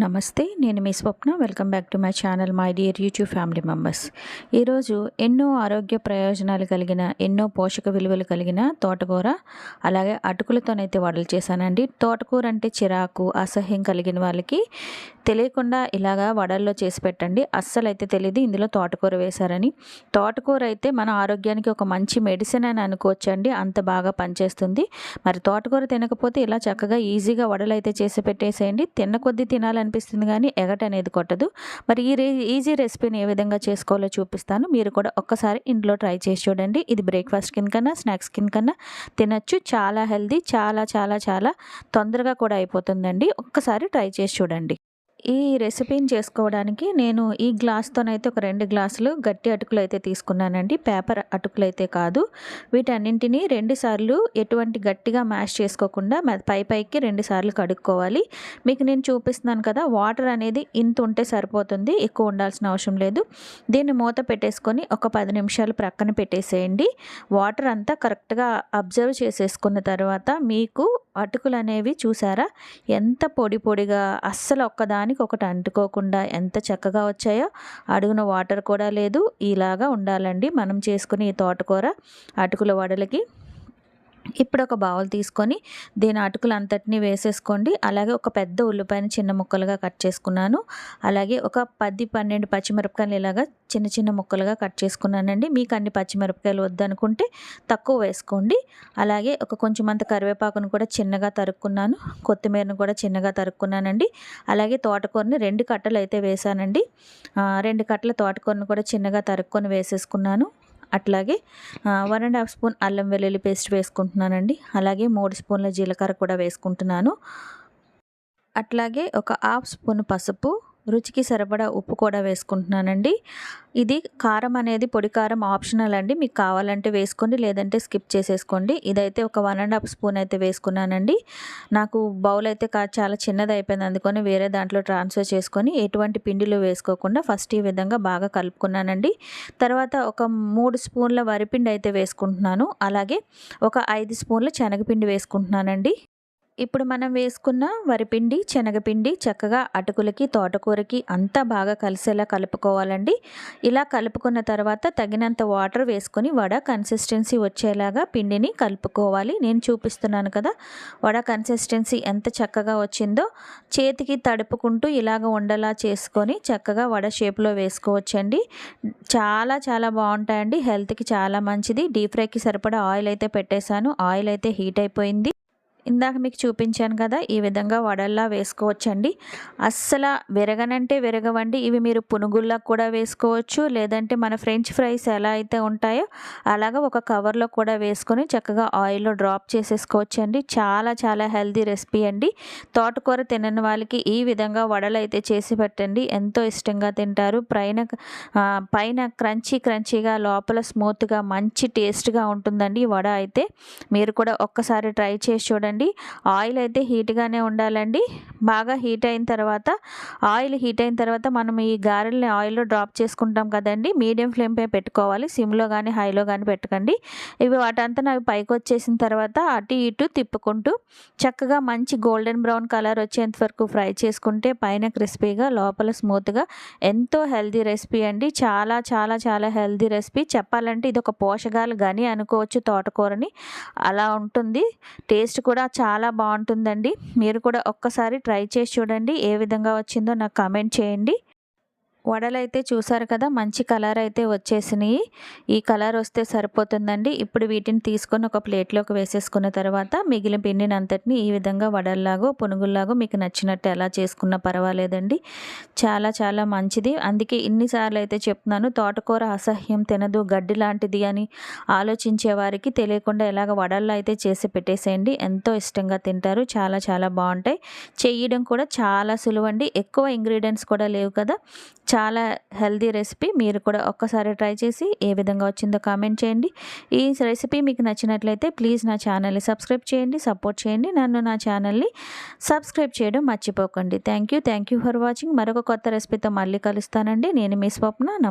నమస్తే నేను మీ Swapna. Welcome back to my channel my dear YouTube family members. ఈరోజు ఎన్నో ఆరోగ్య ప్రయోజనాలు కలిగిన ఎన్నో పోషక విలువలు కలిగిన తోటకూర అలాగే అటుకులతోనైతే వడలు చేశానండి. తోటకూర అంటే చిరాకు అసహ్యం కలిగిన వాళ్ళకి తెలియకుండా ఇలాగా వడల్లో చేసి పెట్టండి. అస్సలు అయితే తెలియదు ఇందులో తోటకూర వేశారని. తోటకూర అయితే మన ఆరోగ్యానికి ఒక మంచి మెడిసిన్ అని అనుకోవచ్చండి. అంత బాగా పనిచేస్తుంది. మరి తోటకూర తినకపోతే ఇలా చక్కగా ఈజీగా వడలు అయితే చేసి పెట్టేసేయండి. తిన్న కొద్దీ తినాలని అనిపిస్తుంది కానీ ఎగట అనేది కొట్టదు. మరి ఈ ఈజీ రెసిపీని ఏ విధంగా చేసుకోవాలో చూపిస్తాను. మీరు కూడా ఒక్కసారి ఇంట్లో ట్రై చేసి చూడండి. ఇది బ్రేక్ఫాస్ట్ కింద కన్నా స్నాక్స్ కింద కన్నా తినచ్చు. చాలా హెల్దీ చాలా చాలా చాలా తొందరగా కూడా అయిపోతుందండి. ఒక్కసారి ట్రై చేసి చూడండి. ఈ రెసిపీని చేసుకోవడానికి నేను ఈ గ్లాస్తోనైతే ఒక రెండు గ్లాసులు గట్టి అటుకులు అయితే తీసుకున్నానండి. పేపర్ అటుకులు అయితే కాదు. వీటన్నింటినీ రెండు సార్లు ఎటువంటి గట్టిగా మ్యాష్ చేసుకోకుండా పై పైకి రెండు సార్లు కడుక్కోవాలి. మీకు నేను చూపిస్తున్నాను కదా వాటర్ అనేది ఇంత ఉంటే సరిపోతుంది ఎక్కువ ఉండాల్సిన అవసరం లేదు. దీన్ని మూత పెట్టేసుకొని ఒక పది నిమిషాలు ప్రక్కన పెట్టేసేయండి. వాటర్ అంతా కరెక్ట్గా అబ్జర్వ్ చేసేసుకున్న తర్వాత మీకు అటుకులు అనేవి చూసారా? ఎంత పొడి పొడిగా అస్సలు ఒక్కదాని ఒకదానికి ఒకటి అంటుకోకుండా ఎంత చక్కగా వచ్చాయో అడుగున వాటర్ కూడా లేదు. ఇలాగా ఉండాలండి. మనం చేసుకుని ఈ తోటకూర అటుకుల వడలకి. ఇప్పుడు ఒక బౌల్ తీసుకొని దీని అటుకులు అంతటిని వేసేసుకోండి. అలాగే ఒక పెద్ద ఉల్లిపాయని చిన్న ముక్కలుగా కట్ చేసుకున్నాను. అలాగే ఒక పది పన్నెండు పచ్చిమిరపకాయలు ఇలాగా చిన్న చిన్న ముక్కలుగా కట్ చేసుకున్నానండి. మీకు అన్ని పచ్చిమిరపకాయలు వద్దనుకుంటే తక్కువ వేసుకోండి. అలాగే ఒక కొంచెం అంత కరివేపాకును కూడా చిన్నగా తరుక్కున్నాను. కొత్తిమీరను కూడా చిన్నగా తరుక్కున్నానండి. అలాగే తోటకూరని రెండు కట్టలు అయితే వేసానండి రెండు కట్టల తోటకూరను కూడా చిన్నగా తరుక్కొని వేసేసుకున్నాను. అట్లాగే వన్ అండ్ హాఫ్ స్పూన్ అల్లం వెల్లుల్లి పేస్ట్ వేసుకుంటున్నానండి. అలాగే మూడు స్పూన్ల జీలకర్ర కూడా వేసుకుంటున్నాను. అట్లాగే ఒక హాఫ్ స్పూన్ పసుపు రుచికి సరిపడా ఉప్పు కూడా వేసుకుంటున్నానండి. ఇది కారం అనేది పొడి కారం ఆప్షనల్ అండి. మీకు కావాలంటే వేసుకోండి లేదంటే స్కిప్ చేసేసుకోండి. ఇదైతే ఒక వన్ అండ్ హాఫ్ స్పూన్ అయితే వేసుకున్నానండి. నాకు బౌల్ అయితే చాలా చిన్నది అయిపోయింది. అందుకని వేరే దాంట్లో ట్రాన్స్ఫర్ చేసుకొని ఎటువంటి పిండిలో వేసుకోకుండా ఫస్ట్ ఈ విధంగా బాగా కలుపుకున్నానండి. తర్వాత ఒక మూడు స్పూన్ల వరిపిండి అయితే వేసుకుంటున్నాను. అలాగే ఒక ఐదు స్పూన్ల శనగపిండి వేసుకుంటున్నానండి. ఇప్పుడు మనం వేసుకున్న వరిపిండి శనగపిండి చక్కగా అటుకులకి తోటకూరకి అంతా బాగా కలిసేలా కలుపుకోవాలండి. ఇలా కలుపుకున్న తర్వాత తగినంత వాటర్ వేసుకొని వడ కన్సిస్టెన్సీ వచ్చేలాగా పిండిని కలుపుకోవాలి. నేను చూపిస్తున్నాను కదా వడ కన్సిస్టెన్సీ ఎంత చక్కగా వచ్చిందో. చేతికి తడుపుకుంటూ ఇలాగ ఉండలా చేసుకొని చక్కగా వడ షేప్లో వేసుకోవచ్చండి. చాలా చాలా బాగుంటాయండి. హెల్త్కి చాలా మంచిది. డీప్ ఫ్రైకి సరిపడా ఆయిల్ అయితే పెట్టేశాను. ఆయిల్ అయితే హీట్ అయిపోయింది. ఇందాక మీకు చూపించాను కదా ఈ విధంగా వడల్లా వేసుకోవచ్చండి. అస్సలు విరగనంటే విరగవండి. ఇవి మీరు పునుగుల్లా కూడా వేసుకోవచ్చు. లేదంటే మన ఫ్రెంచ్ ఫ్రైస్ ఎలా అయితే ఉంటాయో అలాగా ఒక కవర్లో కూడా వేసుకొని చక్కగా ఆయిల్లో డ్రాప్ చేసేసుకోవచ్చండి. చాలా చాలా హెల్దీ రెసిపీ అండి. తోటకూర తినని వాళ్ళకి ఈ విధంగా వడలు అయితే చేసి పెట్టండి. ఎంతో ఇష్టంగా తింటారు. పైన పైన క్రంచీ క్రంచీగా లోపల స్మూత్గా మంచి టేస్ట్గా ఉంటుందండి వడ అయితే. మీరు కూడా ఒక్కసారి ట్రై చేసి చూడండి. చూడండి ఆయిల్ అయితే హీట్గానే ఉండాలండి. బాగా హీట్ అయిన తర్వాత ఆయిల్ హీట్ అయిన తర్వాత మనం ఈ గారెల్ని ఆయిల్లో డ్రాప్ చేసుకుంటాం కదండి. మీడియం ఫ్లేమ్ పై పెట్టుకోవాలి. సిమ్లో కానీ హైలో కానీ పెట్టకండి. ఇవి వాటంతా అవి పైకి వచ్చేసిన తర్వాత అటు ఇటు తిప్పుకుంటూ చక్కగా మంచి గోల్డెన్ బ్రౌన్ కలర్ వచ్చేంత వరకు ఫ్రై చేసుకుంటే పైన క్రిస్పీగా లోపల స్మూత్గా ఎంతో హెల్దీ రెసిపీ అండి. చాలా చాలా చాలా హెల్దీ రెసిపీ. చెప్పాలంటే ఇది ఒక పోషకాలు కానీ అనుకోవచ్చు తోటకూరని. అలా ఉంటుంది. టేస్ట్ కూడా చాలా బాగుంటుందండి. మీరు కూడా ఒక్కసారి ట్రై ట్రై చేసి చూడండి. ఏ విధంగా వచ్చిందో నాకు కామెంట్ చేయండి. వడలు అయితే చూసారు కదా మంచి కలర్ అయితే వచ్చేసినాయి. ఈ కలర్ వస్తే సరిపోతుందండి. ఇప్పుడు వీటిని తీసుకొని ఒక ప్లేట్లోకి వేసేసుకున్న తర్వాత మిగిలిన పిండిని అంతటిని ఈ విధంగా వడల్లాగో పునుగుల్లాగో మీకు నచ్చినట్టు ఎలా చేసుకున్నా పర్వాలేదండి. చాలా చాలా మంచిది. అందుకే ఇన్నిసార్లు అయితే చెప్తున్నాను తోటకూర అసహ్యం తినదు గడ్డి లాంటిది అని ఆలోచించే వారికి తెలియకుండా ఎలాగ వడల్లో అయితే చేసి పెట్టేసేయండి. ఎంతో ఇష్టంగా తింటారు. చాలా చాలా బాగుంటాయి. చేయడం కూడా చాలా సులువండి. ఎక్కువ ఇంగ్రీడియంట్స్ కూడా లేవు కదా. చాలా హెల్దీ రెసిపీ. మీరు కూడా ఒక్కసారి ట్రై చేసి ఏ విధంగా వచ్చిందో కామెంట్ చేయండి. ఈ రెసిపీ మీకు నచ్చినట్లయితే ప్లీజ్ నా ఛానల్ని సబ్స్క్రైబ్ చేయండి సపోర్ట్ చేయండి నన్ను నా ఛానల్ని సబ్స్క్రైబ్ చేయడం మర్చిపోకండి. Thank you thank you for watching. మరొక కొత్త రెసిపీతో మళ్ళీ కలుస్తానండి. నేను మీ స్వప్న. నమస్తే